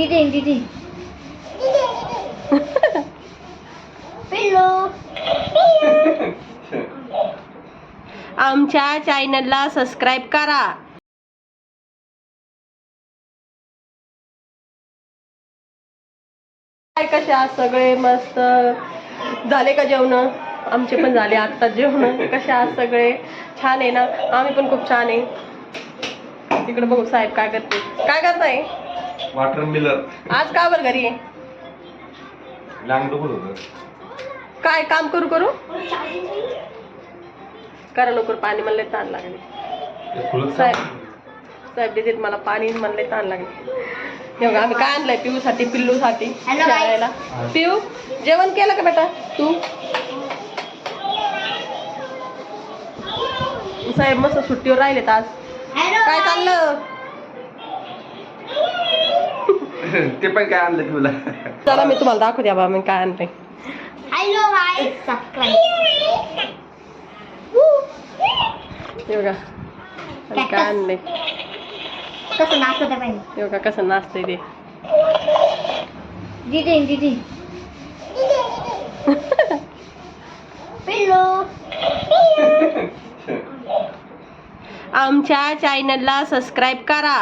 दीदी दीदी पिल्लू आमच्या चॅनलला सबस्क्राईब करा. काय कसे आहात सगळे मस्त झाले का जेवण? आमचे पण झाले आत्ता जेवण. कसे आहात सगळे? छान आहे ना? आम्ही पण खूप छान आहे. तिकडे बघू साहेब काय करते. काय करताय? वॉटर मिलर आज का बरं घरी? आहे? होतं. काय काम करू करू? करा लवकर पाणी म्हणले ताण लागले. साहेब साहेब देतील मला पाणी म्हणले ताण लागले. हे बघा आम्ही काय आणलंय? पिऊ साठी पिल्लू साठी Hello, guys. शाळेला. पिऊ जेवण केलं का बेटा? तू? साहेब मस्त सुट्टीवर राहिलेत आज. काय चाललं? ते पण काय आणलं तुला चला मी तुम्हाला दाखवते बाबा मी काय आणलंय हॅलो हे बघा आम्ही काय आणलंय? कसं नाचत आहे बघा कसं नाचतंय ते. दीदी दीदी पिल्लू आमच्या चॅनलला सबस्क्राईब करा.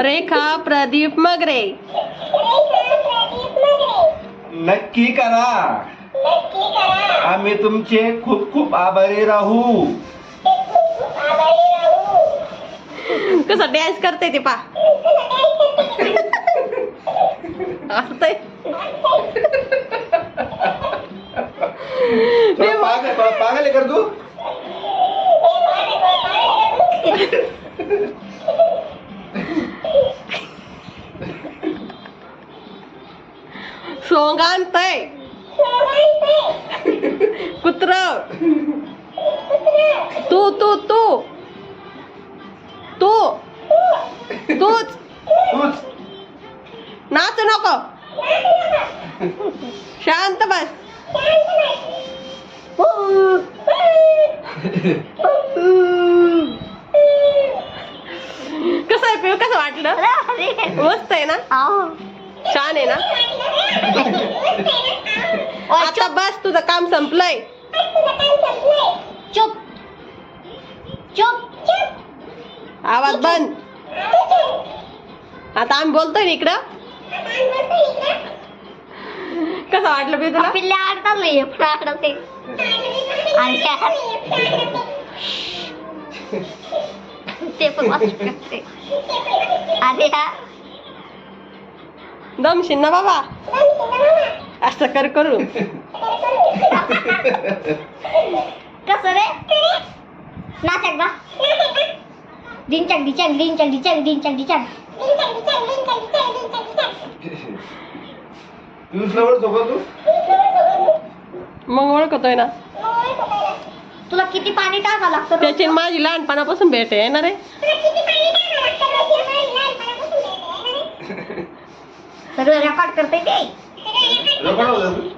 रेखा प्रदीप मगरे. नक्की करा. आम्ही तुमचे खूप खूप आभारी राहू. कसं डॅन्स करते ते पा. असतंय पागल पागल कर तू. सोंग आणतय कुत्र? तू तू तू. तू. तूच. तूच. नाचू नको. शांत बस. कसं आहे पिऊ? कसं वाटलं? मस्त आहे ना? छान आहे ना? आता बस तुझं काम संपलंय. चुप. चुप. आवाज बंद. आता आम्ही बोलतोय ना इकडं? कसं वाटलं पिऊ तुला? पिल्ले आडतात नाही त्यात ते. पण वाचू शकते अरे हा. दमशील ना बाबा असं कर करू कसं रे नाच एकदा डिंचक डिचक डिंचक डिचक डिंचक डिचक पियुष जवळ झोपा तू मग ओळखतोय ना तुला किती पाणी टाका लागतं त्याची आणि माझी लहानपणापासून भेट आहे ना रे सगळं रेकॉर्ड करते ते.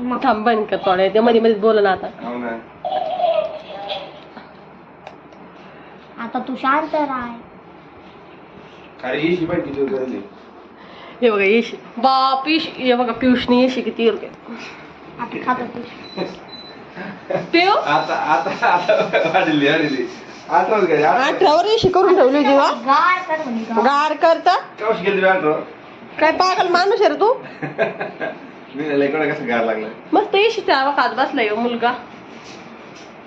मग थांब बंद कर थोडे. ते मध्ये मध्ये बोल ना आता. हो ना. आता तू शांत राह. अरे ही हे बघा येशी. बाप येशी. हे बघा पियुषनी येशी किती रुपये आता खात तू पिऊ आता आता आता वाढली वाढली. आठवण काय अठरावर येशी करून ठेवली होती वा. गार कर म्हणे गार. गार करता? कशी गेली आठव काय पागल माणूस आहे रे तू? मी लेकडा कसं गार लागलं. मस्त येशीचा हवा खात बसलाय हो मुलगा.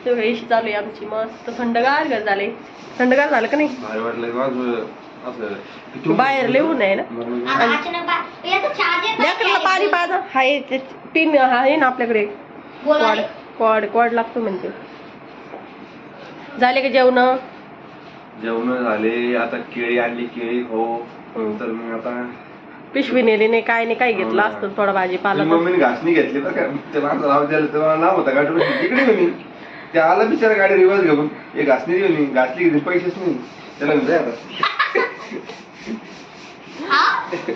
ते बघा येशी चालू आहे आमची मस्त थंडगार घर झाले थंडगार झालं का नाही? भारी वाटलं माझं असं किती बाहेर लिहून आहे ना. मग लेकराला पाणी आहे. पाजा हाय ते पिन आहे ना आपल्याकडे. क्वाड. क्वाड क्वाड लागतो म्हणते. झाले का जेवण? जेवण झाले आता केळी आणली केळी हो. तर मग आता पिशवी नेली नाही काय नाही काय घेतलं असतं थोडा भाजीपाला मम्मीने घासणी घेतली बरं का. ते माझं नाव द्यायला तेव्हा नाव होता गाडी तिकडे म्हणे ते आला बिचारा गाडी रिवर्स घेऊन. हे घासणी घेऊन घासली घेतली पैसेच नाही. त्याला म्हणते आता हा?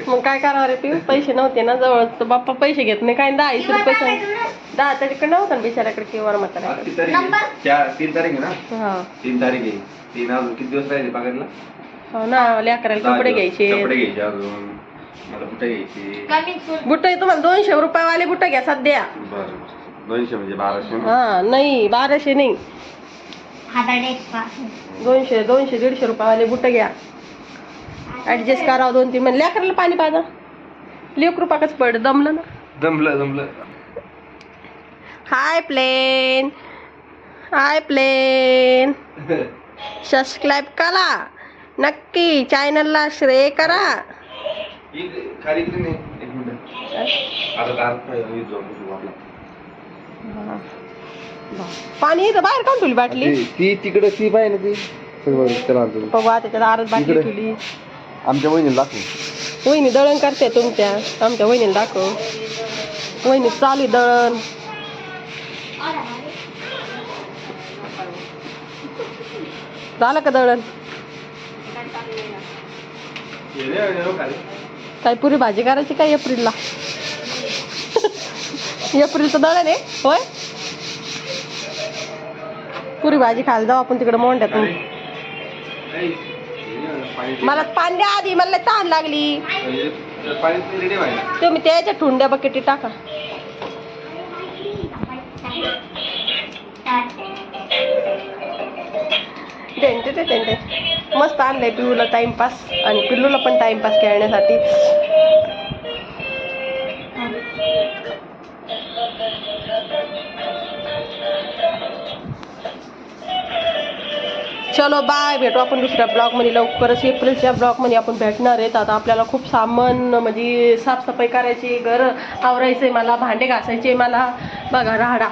मग काय करावं रे पिऊ पैसे नव्हते ना जवळ. तर बाप्पा पैसे घेत नाही. काय दहा किंवा रुपये? दहा त्याच्याकडे नव्हता ना बिचाऱ्याकडे किंवा? नंबर? चार तीन तारीख आहे ना? हा. तीन तारीख आहे. तीन अजून किती दिवस राहिले पकडला हो ना लेकराला कपडे घ्यायचे. कपडे घ्यायचे अजून. मला कुठे घ्यायचे? कमी फुल बुट तुम्हाला दोनशे रुपयावाले बुट घ्या सध्या. बरं दोनशे म्हणजे बाराशे ना? हा नाही बाराशे नाही. दोनशे दोनशे दीडशे रुपयावाले बुट घ्या. ऍडजस्ट करावं दोन तीन. म्हणजे लेकराला पाणी पाजा. लेक रुपयाकच पड दमलं ना? जमलं जमलं hi plane. Hi plane. Subscribe करा. नक्की चॅनलला श्रेय करा. इकडे- खाली इकडे नाही एक मिनिट. आता दार येत जाऊ बसू आपला. पाणी इथं बाहेर काढून ठेवली बाटली. ती- ती तिकडे ती पाहिजे ना ती. आणतो. बाटली इकडे. ठेवली. आमच्या वहिनीला दाखव. वहिनी दळण करते तुमच्या. आमच्या वहिनीला दाखव. वहिनी चालू आहे दळण. झालं का दळण? हे खाली. काय पुरी भाजी करायची काय एप्रिलला? एप्रिलचं दळण आहे होय? पुरी भाजी खायला जाऊ आपण तिकडे मोंड्यातून मला पाणी द्या आधी मला लय तहान लागली. तुम्ही त्याच्या ठुंड्या बकेटी टाका. त्यांचे ते त्यांचे मस्त आणलंय पिऊला टाइमपास आणि पिल्लूला पण टाइमपास खेळण्यासाठी. चलो बाय भेटू आपण दुसऱ्या ब्लॉगमध्ये लवकरच एप्रिलच्या ब्लॉगमध्ये आपण भेटणार आहेत. आता आपल्याला खूप सामान म्हणजे साफसफाई करायची घर आवरायचं आहे मला भांडे घासायचे मला. बघा राहाडा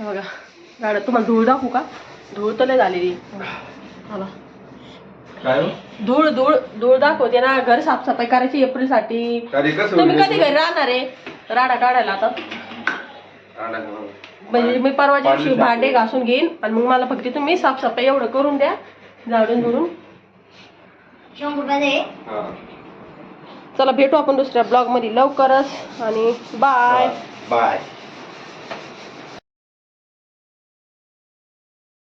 बघा राडा. तुम्हाला धूळ दाखवू का? धूळ तर लय झालेली. काय हो? धूळ धूळ धूळ दाखवते ना. घर साफसफाई करायची एप्रिलसाठी. खाली कसं तुम्ही? कधी घरी राहणार आहे? राडा काढायला आता. म्हणजे मी परवाच्या दिवशी भांडे घासून घेईन आणि मग मला फक्त तुम्ही साफसफाई एवढं करून द्या झाडून झुडून शंभर रुपये दे हा. चला भेटू आपण दुसऱ्या ब्लॉगमध्ये लवकरच. आणि बाय बाय